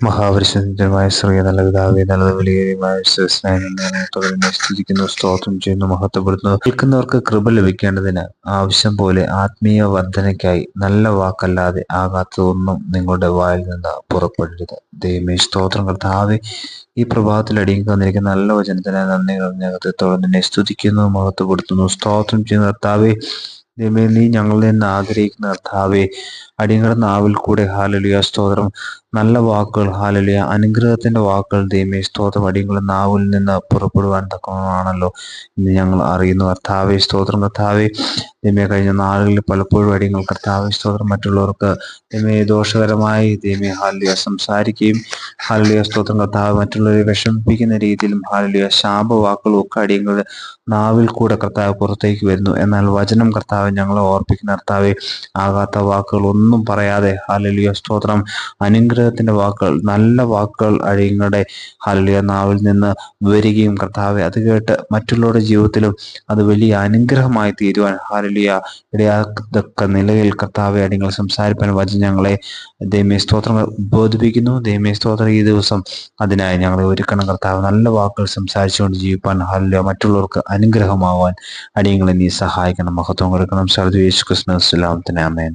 മഹാപരിശുദ്ധമായ ശ്രീ നല്ല പിതാവേ നല്ലത് വലിയ സ്തുതിക്കുന്നു സ്തോത്രം ചെയ്യുന്നു മഹത്വപ്പെടുത്തുന്നു. കേൾക്കുന്നവർക്ക് കൃപ ലഭിക്കേണ്ടതിന് ആവശ്യം പോലെ ആത്മീയ വർധനയ്ക്കായി നല്ല വാക്കല്ലാതെ ആകാത്തതൊന്നും നിങ്ങളുടെ വായിൽ നിന്ന് പുറപ്പെടരുത്. ദൈവമേ സ്തോത്രം കർത്താവെ ഈ പ്രഭാതത്തിൽ അടിയങ്ങൾക്ക് വന്നിരിക്കുന്ന നല്ല വചനത്തിന് നന്ദി കഴിഞ്ഞ നിന്നെ സ്തുതിക്കുന്നു മഹത്വപ്പെടുത്തുന്നു സ്തോത്രം ചെയ്യുന്ന കർത്താവെ. ദൈവമേ നീ ഞങ്ങളിൽ നിന്ന് ആഗ്രഹിക്കുന്ന കർത്താവെ അടിയങ്ങളുടെ നാവിൽ കൂടെ ഹാലലിയ സ്തോത്രം. നല്ല വാക്കുകൾ ഹാലലിയ. അനുഗ്രഹത്തിന്റെ വാക്കുകൾ ദൈവമേ സ്തോത്രം. അടിയങ്ങളുടെ നാവിൽ നിന്ന് പുറപ്പെടുവാൻ തക്കമാണല്ലോ ഇന്ന് ഞങ്ങൾ അറിയുന്നു. കർത്താവെ സ്തോത്രം. കർത്താവെ ദൈവമേ കഴിഞ്ഞ നാളുകളിൽ പലപ്പോഴും അടിയങ്ങൾ. കർത്താവെ സ്തോത്രം. മറ്റുള്ളവർക്ക് ദൈവമേ ദോഷകരമായി ദൈവമേ ഹാലിയ സംസാരിക്കുകയും ഹാലിയ സ്തോത്രം. കർത്താവ് മറ്റുള്ളവരെ വിഷമിപ്പിക്കുന്ന രീതിയിലും ഹാലിയ ശാപവാക്കുകളും ഒക്കെ അടിയങ്ങളുടെ നാവിൽ കൂടെ കർത്താവ് പുറത്തേക്ക് വരുന്നു. എന്നാൽ വചനം കർത്താവ് ഞങ്ങളെ ഓർപ്പിക്കുന്ന. കർത്താവെ ആകാത്ത വാക്കുകൾ ഒന്നും പറയാതെ ഹാലലിയ സ്തോത്രം. അനുഗ്രഹത്തിന്റെ വാക്കുകൾ നല്ല വാക്കുകൾ അഴിങ്ങളുടെ ഹല്ലിയ നാവിൽ നിന്ന് വരികയും കർത്താവെ അത് കേട്ട് മറ്റുള്ളവരുടെ ജീവിതത്തിലും അത് വലിയ അനുഗ്രഹമായി തീരുവാൻ. ഹാലിയ ഇടയാക്കത്തക്ക നിലയിൽ കർത്താവെ അടിങ്ങൾ സംസാരിപ്പാൻ വചനം ഞങ്ങളെ ദൈമേ സ്തോത്രങ്ങൾ ബോധിപ്പിക്കുന്നു. ദൈമേ സ്തോത്രം ഈ ദിവസം അതിനായി ഞങ്ങളെ ഒരുക്കണം കർത്താവ്. നല്ല വാക്കുകൾ സംസാരിച്ചുകൊണ്ട് ജീവിപ്പാൻ ഹാലിയ മറ്റുള്ളവർക്ക് അനുഗ്രഹമാവാൻ അടിയങ്ങളെ നീ സഹായിക്കണം. മഹത്വം കൊടുക്കണം. സർദ് യേശു കൃഷ്ണ അമേൻ